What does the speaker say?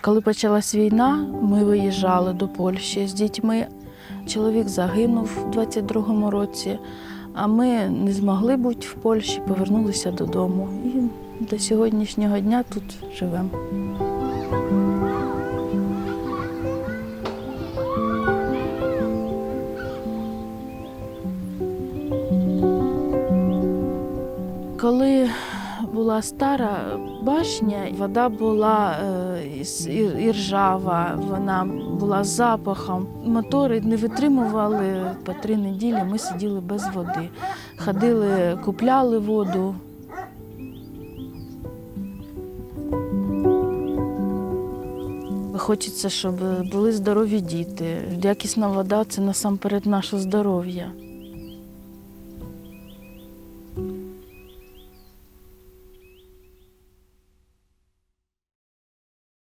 Коли почалась війна, ми виїжджали до Польщі з дітьми. Чоловік загинув у 22-му році, а ми не змогли бути в Польщі, повернулися додому. І до сьогоднішнього дня тут живемо. Коли була стара башня, вода була е, із- і- і ржава, вона була з запахом. Мотори не витримували по три неділі. Ми сиділи без води. Ходили, купляли воду. Хочеться, щоб були здорові діти. Якісна вода це насамперед наше здоров'я.